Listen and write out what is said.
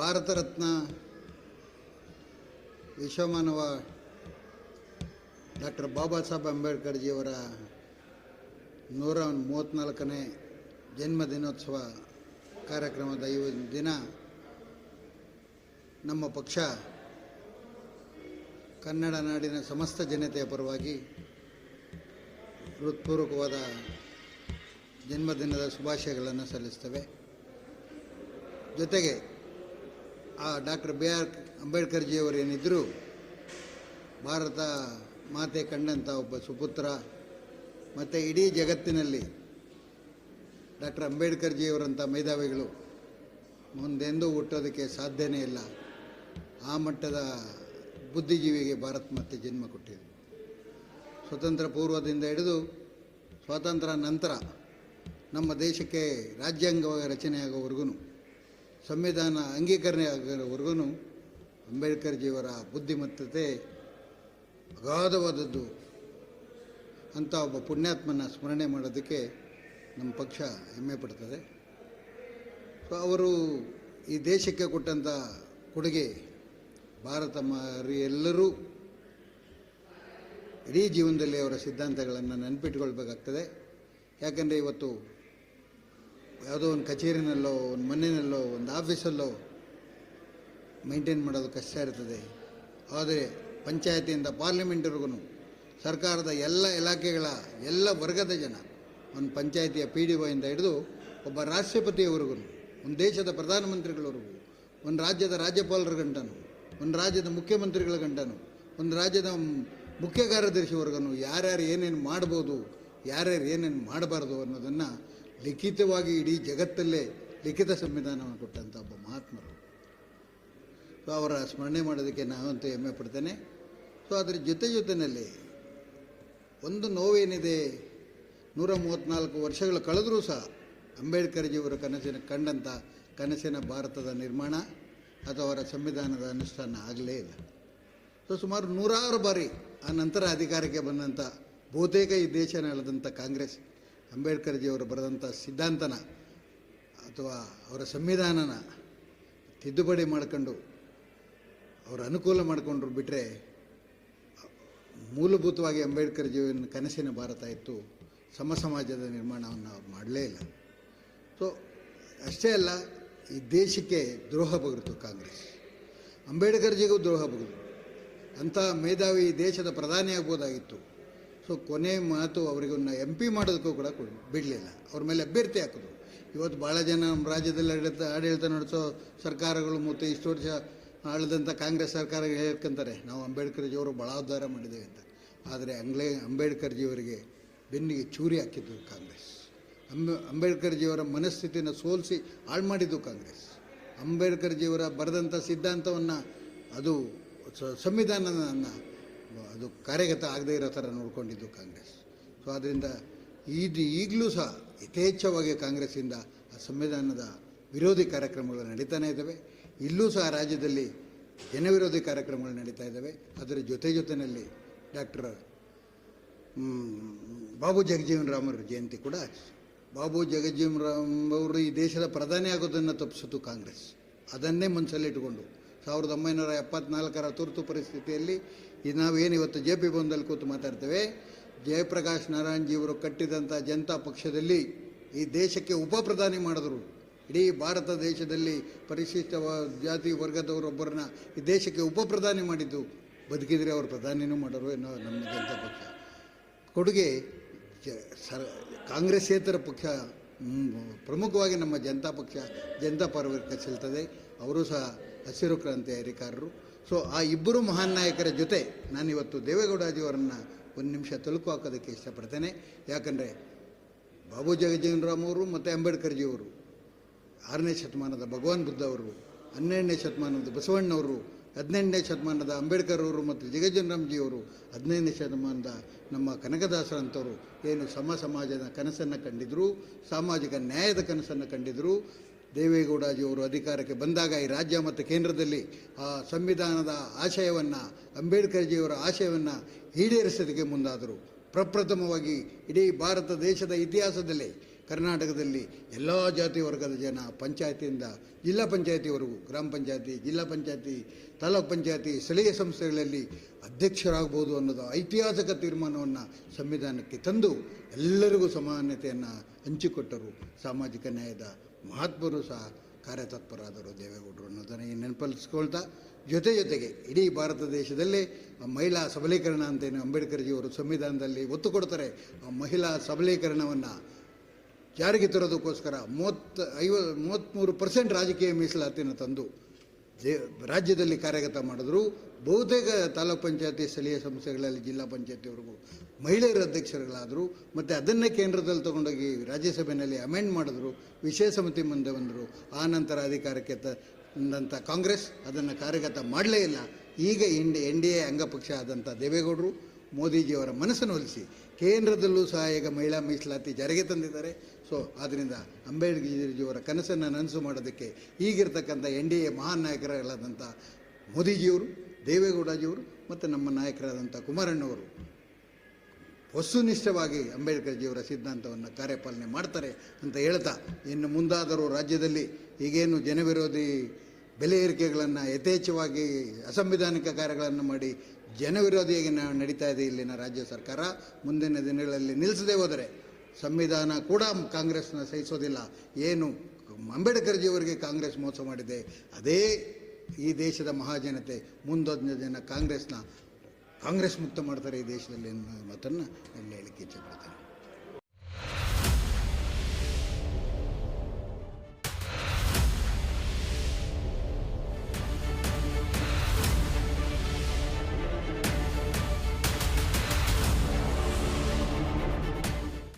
ಭಾರತ ರತ್ನ ವಿಶ್ವಮಾನವ ಡಾಕ್ಟರ್ ಬಾಬಾ ಸಾಹೇಬ್ ಅಂಬೇಡ್ಕರ್ಜಿಯವರ ನೂರ ಮೂವತ್ತ್ನಾಲ್ಕನೇ ಜನ್ಮ ದಿನೋತ್ಸವ ಕಾರ್ಯಕ್ರಮದ ಒಂದು ದಿನ ನಮ್ಮ ಪಕ್ಷ ಕನ್ನಡ ನಾಡಿನ ಸಮಸ್ತ ಜನತೆಯ ಪರವಾಗಿ ಹೃತ್ಪೂರ್ವಕವಾದ ಜನ್ಮದಿನದ ಶುಭಾಶಯಗಳನ್ನು ಸಲ್ಲಿಸ್ತೇವೆ ಜೊತೆಗೆ ಆ ಡಾಕ್ಟರ್ ಬಿ ಆರ್ ಅಂಬೇಡ್ಕರ್ಜಿಯವರು ಏನಿದ್ದರು ಭಾರತ ಮಾತೆ ಕಂಡಂಥ ಒಬ್ಬ ಸುಪುತ್ರ, ಮತ್ತು ಇಡೀ ಜಗತ್ತಿನಲ್ಲಿ ಡಾಕ್ಟರ್ ಅಂಬೇಡ್ಕರ್ಜಿಯವರಂಥ ಮೇಧಾವಿಗಳು ಮುಂದೆಂದೂ ಹುಟ್ಟೋದಕ್ಕೆ ಸಾಧ್ಯನೇ ಇಲ್ಲ. ಆ ಮಟ್ಟದ ಬುದ್ಧಿಜೀವಿಗೆ ಭಾರತ ಮತ್ತೆ ಜನ್ಮ ಕೊಟ್ಟಿದೆ. ಸ್ವತಂತ್ರ ಪೂರ್ವದಿಂದ ಹಿಡಿದು ಸ್ವಾತಂತ್ರ್ಯ ನಂತರ ನಮ್ಮ ದೇಶಕ್ಕೆ ರಾಜ್ಯಾಂಗ ರಚನೆಯಾಗೋವರೆಗೂ ಸಂವಿಧಾನ ಅಂಗೀಕರಣ ಆಗೋವರೆಗೂ ಅಂಬೇಡ್ಕರ್ಜಿಯವರ ಬುದ್ಧಿಮತ್ತತೆ ಅಗಾಧವಾದದ್ದು. ಅಂತ ಒಬ್ಬ ಪುಣ್ಯಾತ್ಮನ ಸ್ಮರಣೆ ಮಾಡೋದಕ್ಕೆ ನಮ್ಮ ಪಕ್ಷ ಹೆಮ್ಮೆ ಪಡ್ತದೆ. ಸೊ ಅವರು ಈ ದೇಶಕ್ಕೆ ಕೊಟ್ಟಂಥ ಕೊಡುಗೆ ಭಾರತ ಮಾರಿ ಎಲ್ಲರೂ ಇಡೀ ಜೀವನದಲ್ಲಿ ಅವರ ಸಿದ್ಧಾಂತಗಳನ್ನು ನೆನಪಿಟ್ಕೊಳ್ಬೇಕಾಗ್ತದೆ. ಯಾಕಂದರೆ ಇವತ್ತು ಯಾವುದೋ ಒಂದು ಕಚೇರಿನಲ್ಲೋ, ಒಂದು ಮನೆಯಲ್ಲೋ ಒಂದು ಆಫೀಸಲ್ಲೋ ಮೈಂಟೈನ್ ಮಾಡೋದು ಕಷ್ಟ ಇರ್ತದೆ. ಆದರೆ ಪಂಚಾಯತಿಯಿಂದ ಪಾರ್ಲಿಮೆಂಟ್ವರೆಗೂ ಸರ್ಕಾರದ ಎಲ್ಲ ಇಲಾಖೆಗಳ ಎಲ್ಲ ವರ್ಗದ ಜನ ಒಂದು ಪಂಚಾಯತಿಯ ಪಿ ಡಿ ಒಯಿಂದ ಹಿಡಿದು ಒಬ್ಬ ರಾಷ್ಟ್ರಪತಿಯವರೆಗೂ, ಒಂದು ದೇಶದ ಪ್ರಧಾನಮಂತ್ರಿಗಳವರೆಗೂ, ಒಂದು ರಾಜ್ಯದ ರಾಜ್ಯಪಾಲರ ಗಂಟನು, ಒಂದು ರಾಜ್ಯದ ಮುಖ್ಯಮಂತ್ರಿಗಳ ಗಂಟನು, ಒಂದು ರಾಜ್ಯದ ಮುಖ್ಯ ಕಾರ್ಯದರ್ಶಿವರ್ಗನು ಯಾರ್ಯಾರು ಏನೇನು ಮಾಡ್ಬೋದು, ಯಾರ್ಯಾರು ಏನೇನು ಮಾಡಬಾರ್ದು ಅನ್ನೋದನ್ನು ಲಿಖಿತವಾಗಿ ಇಡೀ ಜಗತ್ತಲ್ಲೇ ಲಿಖಿತ ಸಂವಿಧಾನವನ್ನು ಕೊಟ್ಟಂಥ ಒಬ್ಬ ಮಹಾತ್ಮರು. ಸೊ ಅವರ ಸ್ಮರಣೆ ಮಾಡೋದಕ್ಕೆ ನಾನಂತೂ ಹೆಮ್ಮೆ ಪಡ್ತೇನೆ. ಸೊ ಅದರ ಜೊತೆ ಜೊತೆಯಲ್ಲಿ ಒಂದು ನೋವೇನಿದೆ, ನೂರ ಮೂವತ್ತ್ನಾಲ್ಕು ವರ್ಷಗಳು ಕಳೆದರೂ ಸಹ ಅಂಬೇಡ್ಕರ್ಜಿಯವರ ಕನಸಿನ ಕಂಡಂಥ ಕನಸಿನ ಭಾರತದ ನಿರ್ಮಾಣ ಅಥವಾ ಅವರ ಸಂವಿಧಾನದ ಅನುಷ್ಠಾನ ಆಗಲೇ ಇಲ್ಲ. ಸೊ ಸುಮಾರು ನೂರಾರು ಬಾರಿ ಆ ನಂತರ ಅಧಿಕಾರಕ್ಕೆ ಬಂದಂಥ ಬಹುತೇಕ ಈ ದೇಶ ಆಳಿದಂಥ ಕಾಂಗ್ರೆಸ್ ಅಂಬೇಡ್ಕರ್ಜಿಯವರು ಬರೆದಂಥ ಸಿದ್ಧಾಂತನ ಅಥವಾ ಅವರ ಸಂವಿಧಾನನ ತಿದ್ದುಪಡಿ ಮಾಡಿಕೊಂಡು ಅವರ ಅನುಕೂಲ ಮಾಡಿಕೊಂಡ್ರು ಬಿಟ್ಟರೆ ಮೂಲಭೂತವಾಗಿ ಅಂಬೇಡ್ಕರ್ಜಿಯವನ ಕನಸಿನ ಭಾರತ ಇತ್ತು. ಸಮ ಸಮಾಜದ ನಿರ್ಮಾಣವನ್ನು ಅವ್ರು ಮಾಡಲೇ ಇಲ್ಲ. ಸೊ ಅಷ್ಟೇ ಅಲ್ಲ, ಈ ದೇಶಕ್ಕೆ ದ್ರೋಹ ಬಗೆತು ಕಾಂಗ್ರೆಸ್. ಅಂಬೇಡ್ಕರ್ಜಿಗೂ ದ್ರೋಹ ಬಗೆದು ಅಂಥ ಮೇಧಾವಿ ದೇಶದ ಪ್ರಧಾನಿ ಆಗ್ಬೋದಾಗಿತ್ತು ಸೊ ಕೊನೆ ಮಾತು ಅವರಿಗನ್ನ ಎಂ ಪಿ ಮಾಡೋದಕ್ಕೂ ಕೂಡ ಬಿಡಲಿಲ್ಲ. ಅವ್ರ ಮೇಲೆ ಅಭ್ಯರ್ಥಿ ಹಾಕಿದ್ರು ಇವತ್ತು ಭಾಳ ಜನ ನಮ್ಮ ರಾಜ್ಯದಲ್ಲಿ ಆಡಳಿತ ಆಡಳಿತ ನಡೆಸೋ ಸರ್ಕಾರಗಳು ಮತ್ತು ಇಷ್ಟು ವರ್ಷ ಆಳಿದಂಥ ಕಾಂಗ್ರೆಸ್ ಸರ್ಕಾರ ಹೇಳ್ಕೊಂತಾರೆ, ನಾವು ಅಂಬೇಡ್ಕರ್ಜಿಯವರು ಭಾಳ ಉದ್ಧಾರ ಮಾಡಿದ್ದೇವೆ ಅಂತ. ಆದರೆ ಅಂಗ್ಲೇ ಅಂಬೇಡ್ಕರ್ಜಿಯವರಿಗೆ ಬೆನ್ನಿಗೆ ಚೂರಿ ಹಾಕಿದ್ದು ಕಾಂಗ್ರೆಸ್. ಅಂಬೆ ಅಂಬೇಡ್ಕರ್ಜಿಯವರ ಮನಸ್ಥಿತಿನ ಸೋಲಿಸಿ ಹಾಳು ಮಾಡಿದ್ದು ಕಾಂಗ್ರೆಸ್. ಅಂಬೇಡ್ಕರ್ಜಿಯವರ ಬರೆದಂಥ ಸಿದ್ಧಾಂತವನ್ನು ಅದು ಸಂವಿಧಾನವನ್ನು ಅದು ಕಾರ್ಯಗತ ಆಗದೇ ಇರೋ ಥರ ನೋಡ್ಕೊಂಡಿದ್ದು ಕಾಂಗ್ರೆಸ್. ಸೊ ಆದ್ದರಿಂದ ಇದು ಈಗಲೂ ಸಹ ಯಥೇಚ್ಛವಾಗಿ ಕಾಂಗ್ರೆಸ್ಸಿಂದ ಆ ಸಂವಿಧಾನದ ವಿರೋಧಿ ಕಾರ್ಯಕ್ರಮಗಳು ನಡೀತಾನೆ ಇದ್ದಾವೆ. ಇಲ್ಲೂ ಸಹ ರಾಜ್ಯದಲ್ಲಿ ಜನವಿರೋಧಿ ಕಾರ್ಯಕ್ರಮಗಳು ನಡೀತಾ ಇದ್ದಾವೆ. ಅದರ ಜೊತೆ ಜೊತೆಯಲ್ಲಿ ಡಾಕ್ಟರ್ ಬಾಬು ಜಗಜೀವನ್ ರಾಮರ ಜಯಂತಿ ಕೂಡ ಬಾಬು ಜಗಜೀವನ್ ರಾಮ್ ಅವರು ಈ ದೇಶದ ಪ್ರಧಾನಿ ಆಗೋದನ್ನು ತಪ್ಪಿಸಿತು ಕಾಂಗ್ರೆಸ್. ಅದನ್ನೇ ಮನಸ್ಸಲ್ಲಿಟ್ಟುಕೊಂಡು ಸಾವಿರದ ಒಂಬೈನೂರ ಎಪ್ಪತ್ನಾಲ್ಕರ ತುರ್ತು ಪರಿಸ್ಥಿತಿಯಲ್ಲಿ ಈ ನಾವೇನು ಇವತ್ತು ಜೆ ಪಿ ಭವನದಲ್ಲಿ ಕೂತು ಮಾತಾಡ್ತೇವೆ, ಜಯಪ್ರಕಾಶ್ ನಾರಾಯಣ್ ಜಿಯವರು ಕಟ್ಟಿದಂಥ ಜನತಾ ಪಕ್ಷದಲ್ಲಿ ಈ ದೇಶಕ್ಕೆ ಉಪ ಪ್ರಧಾನಿ ಮಾಡಿದ್ರು. ಇಡೀ ಭಾರತ ದೇಶದಲ್ಲಿ ಪರಿಶಿಷ್ಟ ಜಾತಿ ವರ್ಗದವರೊಬ್ಬರನ್ನ ಈ ದೇಶಕ್ಕೆ ಉಪ ಪ್ರಧಾನಿ ಮಾಡಿದ್ದು. ಬದುಕಿದರೆ ಅವರು ಪ್ರಧಾನಿನೂ ಮಾಡೋರು ಎನ್ನುವ ನಮ್ಮ ಜನತಾ ಪಕ್ಷ. ಕೊಡುಗೆ ಜ- ಸರ್, ಕಾಂಗ್ರೆಸ್ಸೇತರ ಪಕ್ಷ ಪ್ರಮುಖವಾಗಿ ನಮ್ಮ ಜನತಾ ಪಕ್ಷ, ಜನತಾ ಪರವಾಗಿ ಚೆಲ್ತದೆ ಅವರು ಸಹ ಹಸಿರು ಕ್ರಾಂತಿ ಹರಿಕಾರರು ಸೊ ಆ ಇಬ್ಬರು ಮಹಾನ್ ನಾಯಕರ ಜೊತೆ ನಾನಿವತ್ತು ದೇವೇಗೌಡಾಜಿಯವರನ್ನು ಒಂದು ನಿಮಿಷ ತಲುಕು ಹಾಕೋದಕ್ಕೆ ಇಷ್ಟಪಡ್ತೇನೆ. ಯಾಕಂದರೆ ಬಾಬು ಜಗಜೀವನ್ ರಾಮ್ ಅವರು ಮತ್ತು ಅಂಬೇಡ್ಕರ್ಜಿಯವರು, ಆರನೇ ಶತಮಾನದ ಭಗವಾನ್ ಬುದ್ಧ ಅವರು ಹನ್ನೆರಡನೇ ಶತಮಾನದ ಬಸವಣ್ಣವರು, ಹದಿನೆಂಟನೇ ಶತಮಾನದ ಅಂಬೇಡ್ಕರ್ ಅವರು ಮತ್ತು ಜಗಜ್ಜನರಾಮ್ಜಿಯವರು ಹದಿನೈದನೇ ಶತಮಾನದ ನಮ್ಮ ಕನಕದಾಸರಂಥವರು ಏನು ಸಮ ಸಮಾಜದ ಕನಸನ್ನು ಕಂಡಿದ್ದರು ಸಾಮಾಜಿಕ ನ್ಯಾಯದ ಕನಸನ್ನು ಕಂಡಿದ್ದರು ದೇವೇಗೌಡಜಿಯವರು ಅಧಿಕಾರಕ್ಕೆ ಬಂದಾಗ ಈ ರಾಜ್ಯ ಮತ್ತು ಕೇಂದ್ರದಲ್ಲಿ ಆ ಸಂವಿಧಾನದ ಆಶಯವನ್ನು ಅಂಬೇಡ್ಕರ್ಜಿಯವರ ಆಶಯವನ್ನು ಈಡೇರಿಸೋದಕ್ಕೆ ಮುಂದಾದರು. ಪ್ರಪ್ರಥಮವಾಗಿ ಇಡೀ ಭಾರತ ದೇಶದ ಇತಿಹಾಸದಲ್ಲಿ ಕರ್ನಾಟಕದಲ್ಲಿ ಎಲ್ಲ ಜಾತಿ ವರ್ಗದ ಜನ ಪಂಚಾಯತಿಯಿಂದ ಜಿಲ್ಲಾ ಪಂಚಾಯತಿವರೆಗೂ, ಗ್ರಾಮ ಪಂಚಾಯತಿ, ಜಿಲ್ಲಾ ಪಂಚಾಯತಿ, ತಾಲೂಕ್ ಪಂಚಾಯತಿ, ಸ್ಥಳೀಯ ಸಂಸ್ಥೆಗಳಲ್ಲಿ ಅಧ್ಯಕ್ಷರಾಗ್ಬೋದು ಅನ್ನೋದು ಐತಿಹಾಸಿಕ ತೀರ್ಮಾನವನ್ನು ಸಂವಿಧಾನಕ್ಕೆ ತಂದು ಎಲ್ಲರಿಗೂ ಸಮಾನತೆಯನ್ನು ಹಂಚಿಕೊಟ್ಟರು ಸಾಮಾಜಿಕ ನ್ಯಾಯದ ಮಹಾತ್ಮರು ಸಹ ಕಾರ್ಯತತ್ಪರಾದರು ದೇವೇಗೌಡರು ಅನ್ನೋದನ್ನು ಈ ನೆನಪಲ್ಲಿಸ್ಕೊಳ್ತಾ, ಜೊತೆ ಜೊತೆಗೆ ಇಡೀ ಭಾರತ ದೇಶದಲ್ಲಿ ಮಹಿಳಾ ಸಬಲೀಕರಣ ಅಂತೇನು ಅಂಬೇಡ್ಕರ್ಜಿಯವರು ಸಂವಿಧಾನದಲ್ಲಿ ಒತ್ತು ಕೊಡ್ತಾರೆ, ಆ ಮಹಿಳಾ ಸಬಲೀಕರಣವನ್ನು ಜಾರಿಗೆ ತರೋದಕ್ಕೋಸ್ಕರ ಮೂವತ್ತು ಐವ ಮೂವತ್ತ್ಮೂರು ಪರ್ಸೆಂಟ್ ರಾಜಕೀಯ ಮೀಸಲಾತಿಯನ್ನು ತಂದು ದೇ, ರಾಜ್ಯದಲ್ಲಿ ಕಾರ್ಯಗತ ಮಾಡಿದ್ರು. ಬಹುತೇಕ ತಾಲೂಕ್ ಪಂಚಾಯತಿ ಸ್ಥಳೀಯ ಸಂಸ್ಥೆಗಳಲ್ಲಿ ಜಿಲ್ಲಾ ಪಂಚಾಯತಿವರೆಗೂ ಮಹಿಳೆಯರ ಅಧ್ಯಕ್ಷರುಗಳಾದರು, ಮತ್ತು ಅದನ್ನೇ ಕೇಂದ್ರದಲ್ಲಿ ತಗೊಂಡೋಗಿ ರಾಜ್ಯಸಭೆಯಲ್ಲಿ ಅಮೆಂಡ್ ಮಾಡಿದ್ರು ವಿಶೇಷ ಸಮಿತಿ ಮುಂದೆ ಬಂದರು. ಆ ನಂತರ ಅಧಿಕಾರಕ್ಕೆ ತಂದಂಥ ಕಾಂಗ್ರೆಸ್ ಅದನ್ನು ಕಾರ್ಯಗತ ಮಾಡಲೇ ಇಲ್ಲ. ಈಗ N D N D A ಅಂಗಪಕ್ಷ ಆದಂಥ ದೇವೇಗೌಡರು ಮೋದಿಜಿಯವರ ಮನಸ್ಸನ್ನು ಹೊಲಿಸಿ ಕೇಂದ್ರದಲ್ಲೂ ಸಹ ಈಗ ಮಹಿಳಾ ಮೀಸಲಾತಿ ಜಾರಿಗೆ ತಂದಿದ್ದಾರೆ. ಸೊ ಆದ್ದರಿಂದ ಅಂಬೇಡ್ಕರ್ಜಿಯವರ ಕನಸನ್ನು ನನಸು ಮಾಡೋದಕ್ಕೆ ಈಗಿರ್ತಕ್ಕಂಥ ಎನ್ ಡಿ ಎ ಮಹಾನ್ ನಾಯಕರಾದಂಥ ಮೋದಿಜಿಯವರು ದೇವೇಗೌಡಜಿಯವರು ಮತ್ತು ನಮ್ಮ ನಾಯಕರಾದಂಥ ಕುಮಾರಣ್ಣವರು ವಸ್ತುನಿಷ್ಠವಾಗಿ ಅಂಬೇಡ್ಕರ್ಜಿಯವರ ಸಿದ್ಧಾಂತವನ್ನು ಕಾರ್ಯಪಾಲನೆ ಮಾಡ್ತಾರೆ ಅಂತ ಹೇಳ್ತಾ, ಇನ್ನು ಮುಂದಾದರೂ ರಾಜ್ಯದಲ್ಲಿ ಈಗೇನು ಜನವಿರೋಧಿ ಬೆಲೆ ಏರಿಕೆಗಳನ್ನು ಯಥೇಚ್ಛವಾಗಿ ಅಸಂವಿಧಾನಿಕ ಕಾರ್ಯಗಳನ್ನು ಮಾಡಿ ಜನವಿರೋಧಿಯಾಗಿ ನಾವು ನಡೀತಾ ಇದೆ ಇಲ್ಲಿನ ರಾಜ್ಯ ಸರ್ಕಾರ. ಮುಂದಿನ ದಿನಗಳಲ್ಲಿ ನಿಲ್ಲಿಸದೇ ಹೋದರೆ ಸಂವಿಧಾನ ಕೂಡ ಕಾಂಗ್ರೆಸ್ನ ಸಹಿಸೋದಿಲ್ಲ. ಏನು ಅಂಬೇಡ್ಕರ್ಜಿಯವರಿಗೆ ಕಾಂಗ್ರೆಸ್ ಮೋಸ ಮಾಡಿದೆ, ಅದೇ ಈ ದೇಶದ ಮಹಾಜನತೆ ಮುಂದೊಂದು ಜನ ಕಾಂಗ್ರೆಸ್ನ ಕಾಂಗ್ರೆಸ್ ಮುಕ್ತ ಮಾಡ್ತಾರೆ ಈ ದೇಶದಲ್ಲಿ ಅನ್ನೋ ಮಾತನ್ನು ನಾನು ಹೇಳಲಿಕ್ಕೆ ಇಚ್ಛೆಪಡ್ತೇನೆ